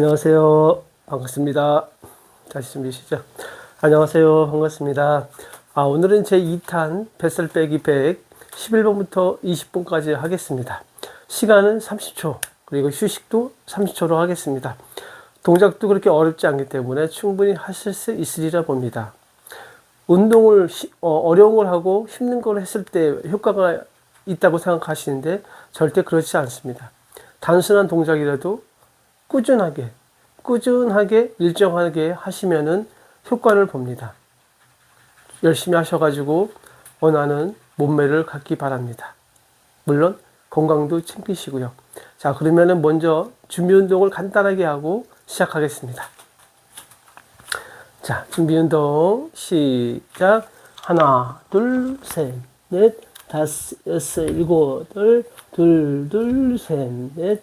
안녕하세요. 반갑습니다. 다시 준비 시작. 안녕하세요. 반갑습니다. 아, 오늘은 제 2탄 뱃살 빼기 100 11번부터 20번까지 하겠습니다. 시간은 30초, 그리고 휴식도 30초로 하겠습니다. 동작도 그렇게 어렵지 않기 때문에 충분히 하실 수 있으리라 봅니다. 운동을 시- 어, 어려운 걸 하고 힘든 걸 했을 때 효과가 있다고 생각하시는데 절대 그렇지 않습니다. 단순한 동작이라도 꾸준하게 꾸준하게 일정하게 하시면은 효과를 봅니다. 열심히 하셔가지고 원하는 몸매를 갖기 바랍니다. 물론 건강도 챙기시고요. 자 그러면은 먼저 준비 운동을 간단하게 하고 시작하겠습니다. 자 준비 운동 시작 하나 둘 셋 넷 다섯 여섯 일곱 여덟 둘둘 셋 넷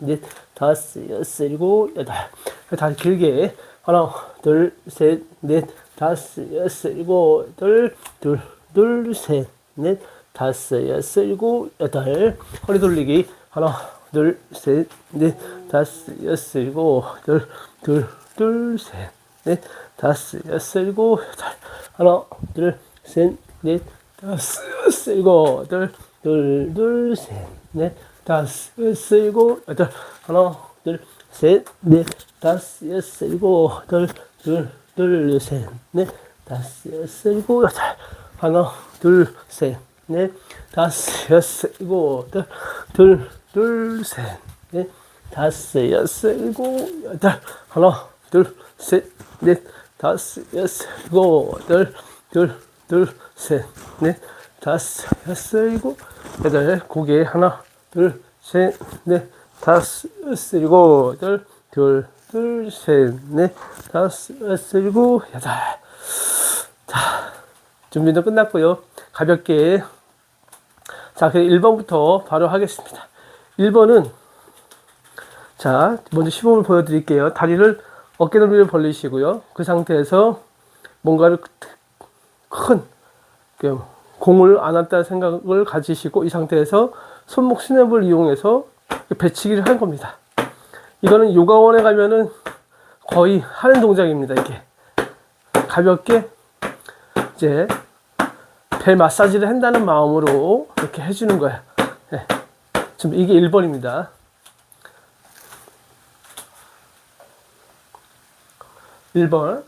넷 다섯 여섯 일곱 여덟 다시 길게 하나 둘 셋 넷 다섯 여섯 일곱 여덟 둘 둘 셋 넷 다섯 여섯 일곱 여덟. 허리 돌리기. 하나 둘 셋 넷 다섯 여섯 일곱 여덟. 둘 둘 셋 넷 다섯 여섯 일곱 여덟. 하나 둘 셋 넷 다섯 여섯 일곱 여덟. 둘 둘 셋 넷 다섯 여섯 일곱 여덟 하나 둘 셋 넷. 다섯 여섯 일곱 여덟 둘 둘 셋 넷. 다섯 여섯 일곱 여덟 하나 둘 셋 넷. 다섯 여섯 일곱 여덟 둘 둘 셋 넷. 다섯 여섯 일곱 여덟 하나 둘 셋 넷. 다섯 여섯 일곱 여덟 둘 둘 셋 넷. 다섯 여섯 일곱 여덟 고개 하나 둘 셋 넷 다섯 여섯 일곱 여덟 둘 둘 셋 넷 다섯 여섯 일곱 여덟 자 준비도 끝났고요 가볍게 자, 그럼 1번부터 바로 하겠습니다. 1번은 자, 먼저 시범을 보여드릴게요. 다리를 어깨 넓이를 벌리시고요. 그 상태에서 뭔가를 큰 그, 공을 안았다는 생각을 가지시고 이 상태에서 손목 스냅을 이용해서 배치기를 할 겁니다. 이거는 요가원에 가면은 거의 하는 동작입니다. 이게 가볍게 이제 배 마사지를 한다는 마음으로 이렇게 해주는 거야. 네. 지금 이게 1번입니다. 일번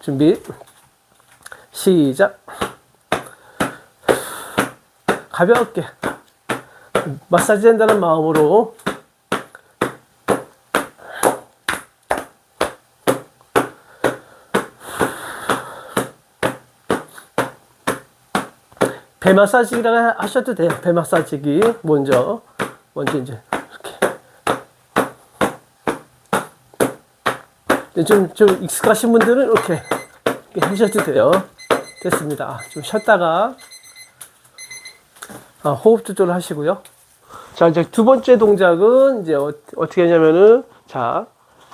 준비 시작 가볍게 마사지 한다는 마음으로 배 마사지라고 하셔도 돼요. 배 마사지기 먼저 먼저 이제 이렇게 좀, 좀 익숙하신 분들은 이렇게, 이렇게 하셔도 돼요. 됐습니다. 좀 쉬었다가 아, 호흡 조절을 하시고요. 자 이제 두 번째 동작은 이제 어, 어떻게 하냐면은 자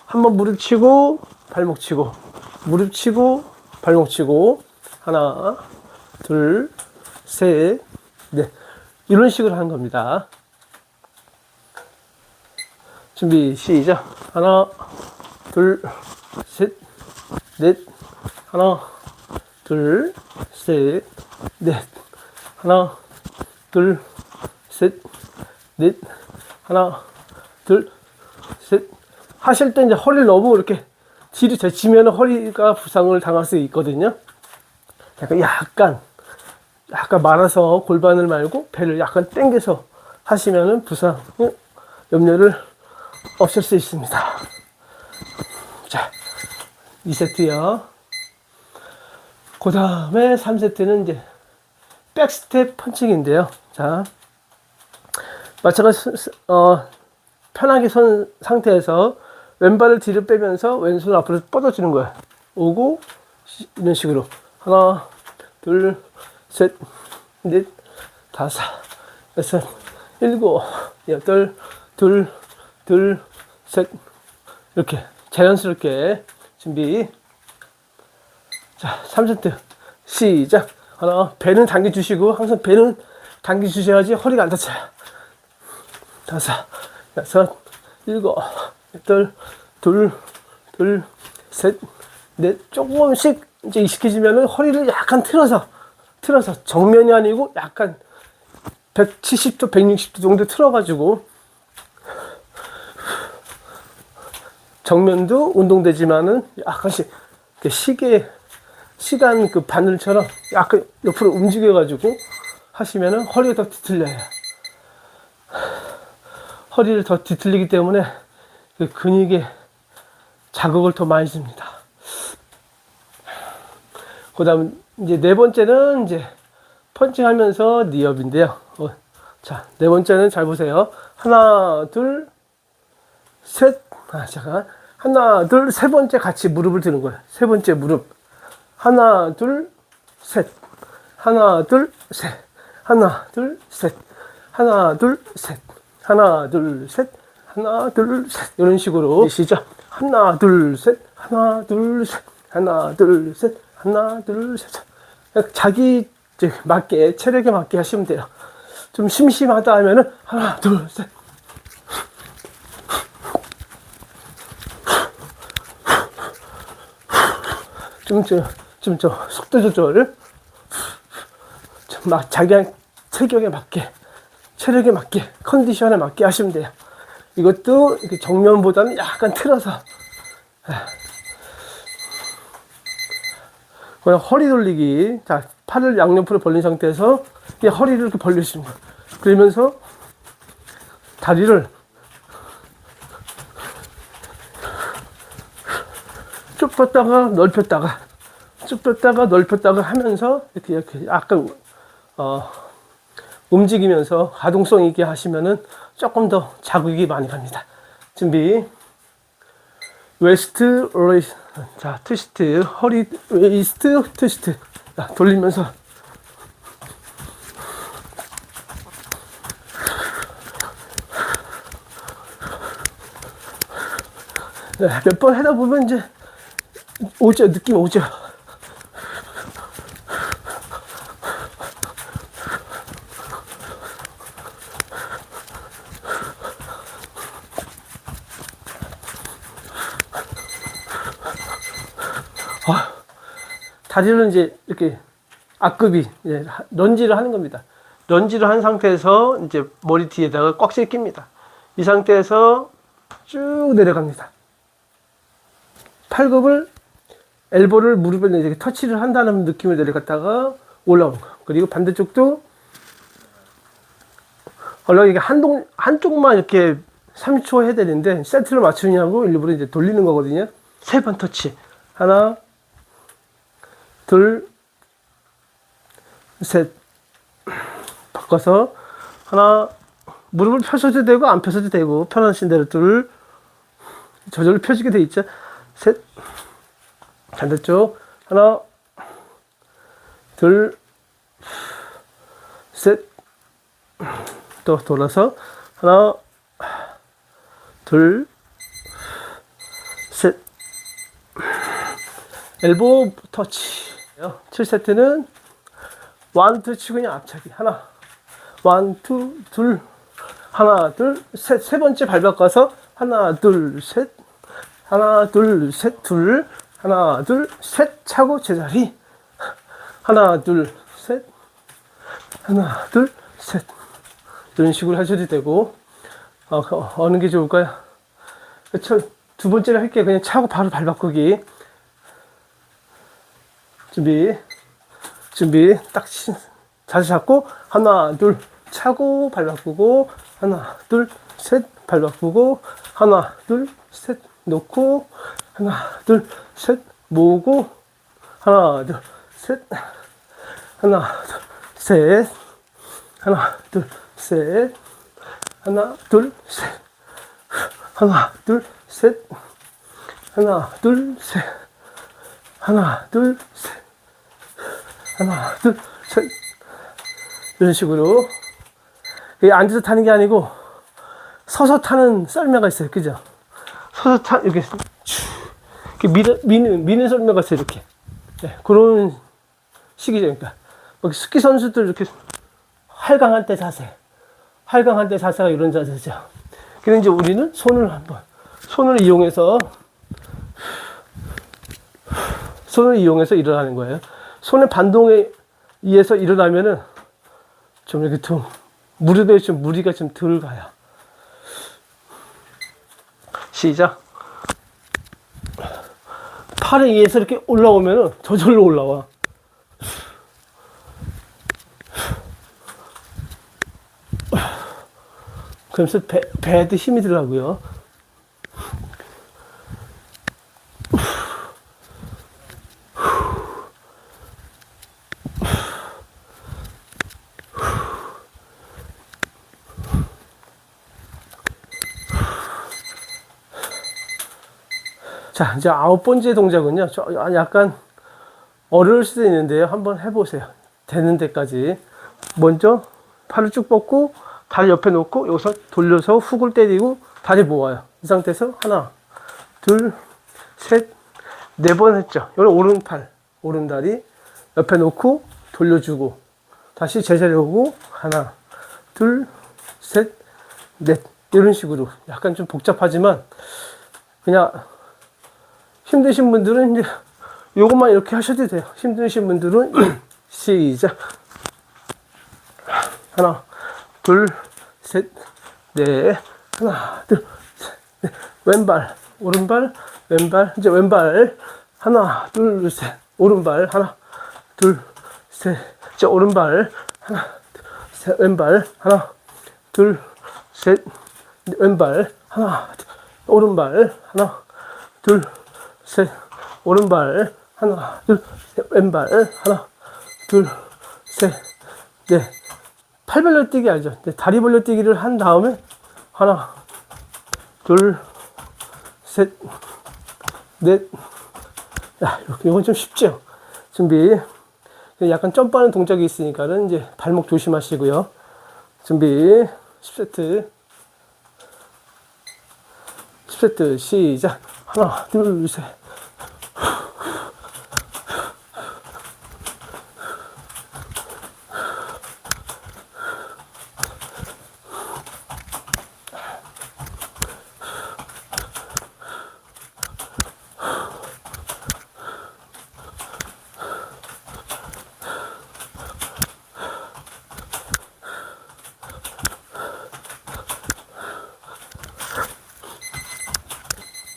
한번 무릎 치고 발목 치고 무릎 치고 발목 치고 하나 둘 셋, 넷. 이런 식으로 하는 겁니다. 준비, 시작. 하나, 둘, 셋, 넷. 하나, 둘, 셋, 넷. 하나, 둘, 셋, 넷. 하나, 둘, 셋. 하실 때 이제 허리를 너무 이렇게 뒤로 제치면 허리가 부상을 당할 수 있거든요. 약간, 약간 약간 말아서 골반을 말고 배를 약간 당겨서 하시면은 부상 염려를 없앨 수 있습니다. 자, 2세트요. 그 다음에 3세트는 이제 백스텝 펀칭인데요. 자, 마찬가지, 어, 편하게 선 상태에서 왼발을 뒤로 빼면서 왼손 앞으로 뻗어주는 거예요. 오고, 이런 식으로. 하나, 둘, 셋, 넷, 다섯, 여섯, 일곱, 여덟, 둘, 둘, 셋. 이렇게 자연스럽게 준비. 자, 3세트 시작. 하나, 배는 당겨주시고 항상 배는 당겨주셔야지 허리가 안 다쳐요. 다섯, 여섯, 일곱, 여덟, 둘, 둘, 셋, 넷. 조금씩 이제 익숙해지면은 허리를 약간 틀어서, 틀어서 정면이 아니고 약간 170도, 160도 정도 틀어가지고 정면도 운동되지만은 약간씩 시계 시간 그 바늘처럼 약간 옆으로 움직여가지고 하시면은 허리가 더 뒤틀려요. 허리를 더 뒤틀리기 때문에 그 근육에 자극을 더 많이 줍니다. 그 다음 이제 네 번째는 이제 펀칭하면서 니업인데요. 어, 자, 네 번째는 잘 보세요. 하나, 둘, 셋. 아, 잠깐. 하나, 둘, 세 번째 같이 무릎을 드는 거예요. 세 번째 무릎. 하나, 둘, 셋. 하나, 둘, 셋. 하나, 둘, 셋. 하나, 둘, 셋. 하나, 둘, 셋. 하나, 둘, 셋. 이런 식으로 시작. 하나, 둘, 셋. 하나, 둘, 셋. 하나, 둘, 셋. 하나, 둘, 셋. 자기 맞게 체력에 맞게 하시면 돼요. 좀 심심하다 하면은 하나, 둘, 셋. 좀, 좀, 좀, 좀, 속도 조절을 좀 막 자기 체격에 맞게, 체력에 맞게, 컨디션에 맞게 하시면 돼요. 이것도 정면보다는 약간 틀어서. 그냥 허리 돌리기. 자, 팔을 양옆으로 벌린 상태에서 이 허리를 이렇게 거예요. 그러면서 다리를 쭉 폈다가 넓혔다가 쭉 폈다가 넓혔다가 하면서 이렇게 이렇게 약간 어, 움직이면서 가동성 있게 하시면은 조금 더 자극이 많이 갑니다. 준비. 웨스트 레이스 자 트위스트 허리 웨이스트 트위스트 자, 돌리면서 네, 몇번 하다 보면 이제 오죠 느낌 오죠 다리를 이제 이렇게 앞급이 이제 런지를 하는 겁니다. 런지를 한 상태에서 이제 머리 뒤에다가 꽉 씻깁니다. 이 상태에서 쭉 내려갑니다. 팔굽을 엘보를 무릎에 이렇게 터치를 한다는 느낌을 내려갔다가 올라오는 거. 그리고 반대쪽도 원래 이게 한동 한쪽만 이렇게 3초 해야 되는데 세트를 맞추냐고 일부러 이제 돌리는 거거든요. 세 번 터치. 하나, 둘, 셋. 바꿔서 하나, 무릎을 펴셔도 되고 안 펴셔도 되고 편하신 대로 둘, 저절로 펴지게 돼 있죠. 셋. 반대쪽 하나, 둘, 셋. 또 돌아서 하나, 둘, 셋. 엘보 터치. 7세트는 원, 투 치고 그냥 앞차기. 하나, 원, 투, 둘, 하나, 둘, 셋. 세 번째 발 바꿔서 하나, 둘, 셋. 하나, 둘, 셋, 둘. 하나, 둘, 셋. 차고 제자리. 하나, 둘, 셋. 하나, 둘, 셋. 이런 식으로 하셔도 되고, 어, 어느 게 좋을까요? 첫, 두 번째를 할게요. 그냥 차고 바로 발 바꾸기. 준비. 준비. 딱 치- 자세 잡고, 하나, 둘, 차고 발 바꾸고, 하나, 둘, 셋, 발 바꾸고, 하나, 둘, 셋, 놓고, 하나, 둘, 셋, 모으고, 하나, 둘, 셋, 하나, 둘, 셋, 하나, 둘, 셋, 하나, 둘, 셋, 하나, 둘, 셋, 하나, 둘, 셋, 하나, 둘, 셋, 하나, 둘, 셋. 이런 식으로. 앉아서 타는 게 아니고 서서 타는 썰매가 있어요. 그죠? 서서 타, 이렇게 쭉, 이렇게 미는, 미는, 미는 썰매가 있어요. 이렇게. 네, 그런 식이죠. 그러니까. 뭐 스키 선수들 이렇게 활강한 때 자세. 활강한 때 자세가 이런 자세죠. 이제 우리는 손을 한번, 손을 이용해서, 손을 이용해서 일어나는 거예요. 손의 반동에 의해서 일어나면은 좀 이렇게 좀 무릎에 좀 무리가 좀 덜 가요. 시작. 팔에 의해서 이렇게 올라오면은 저절로 올라와. 그러면서 배, 배에도 힘이 들어가고요. 자, 이제 아홉 번째 동작은요. 저 약간 어려울 수도 있는데요. 한번 해보세요. 되는 데까지. 먼저 팔을 쭉 뻗고 다리 옆에 놓고 여기서 돌려서 훅을 때리고 다리 모아요. 이 상태에서 하나, 둘, 셋, 네 번 했죠. 여기 오른팔, 오른다리 옆에 놓고 돌려주고 다시 제자리 오고 하나, 둘, 셋, 넷 이런 식으로 약간 좀 복잡하지만 그냥 힘드신 분들은 이제 요것만 이렇게 하셔도 돼요. 힘드신 분들은 시작. 하나, 둘, 셋, 넷. 하나, 둘, 셋, 넷. 왼발, 오른발, 왼발. 이제 왼발. 하나, 둘, 셋. 오른발. 하나, 둘, 셋. 이제 오른발. 하나, 둘, 셋. 왼발. 하나, 둘, 셋. 왼발. 하나, 둘, 오른발. 하나, 둘, 셋, 오른발, 하나, 둘, 셋, 왼발, 하나, 둘, 셋, 넷. 팔 벌려뛰기 알죠? 네, 다리 벌려뛰기를 한 다음에, 하나, 둘, 셋, 넷. 야, 이건 좀 쉽죠? 준비. 약간 점프하는 동작이 있으니까는 이제 발목 조심하시고요. 준비. 10세트. 10세트 시작. 하나, 둘, 셋.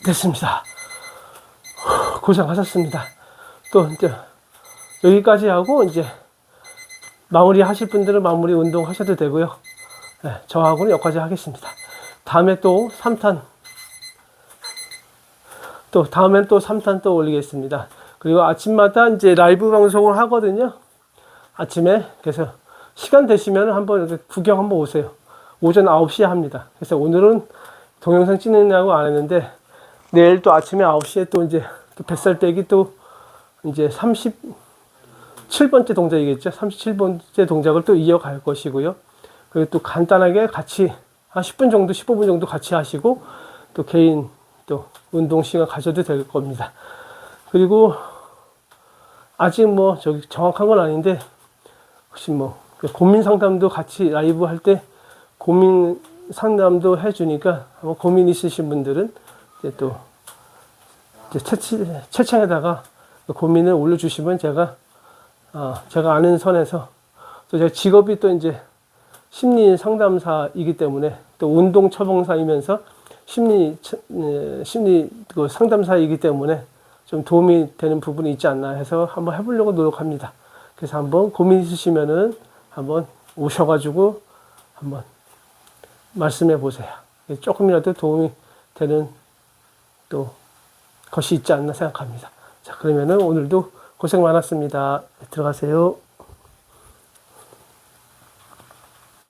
됐습니다. 고생하셨습니다. 또 이제 여기까지 하고 이제 마무리 하실 분들은 마무리 운동 하셔도 되고요. 네, 저하고는 여기까지 하겠습니다. 다음에 또 3탄 또 다음엔 또 3탄 또 올리겠습니다. 그리고 아침마다 이제 라이브 방송을 하거든요. 아침에 그래서 시간 되시면 한번 구경 한번 오세요. 오전 9시에 합니다. 그래서 오늘은 동영상 찍느냐고 안 했는데 내일 또 아침에 9시에 또 이제 또 뱃살 빼기 또 이제 37번째 동작이겠죠. 37번째 동작을 또 이어갈 것이고요. 그리고 또 간단하게 같이 한 10분 정도, 15분 정도 같이 하시고 또 개인 또 운동 시간 가져도 될 겁니다. 그리고 아직 뭐 저기 정확한 건 아닌데 혹시 뭐 고민 상담도 같이 라이브 할 때 고민 상담도 해주니까 뭐 고민 있으신 분들은 이제 또 채, 채창에다가 고민을 올려주시면 제가 어, 제가 아는 선에서 또 제가 직업이 또 이제 심리 상담사이기 때문에 또 운동 처방사이면서 심리 심리 그 상담사이기 때문에 좀 도움이 되는 부분이 있지 않나 해서 한번 해보려고 노력합니다. 그래서 한번 고민 있으시면은 한번 오셔가지고 한번 말씀해 보세요. 조금이라도 도움이 되는 또 것이 있지 않나 생각합니다. 자, 그러면은 오늘도 고생 많았습니다. 들어가세요.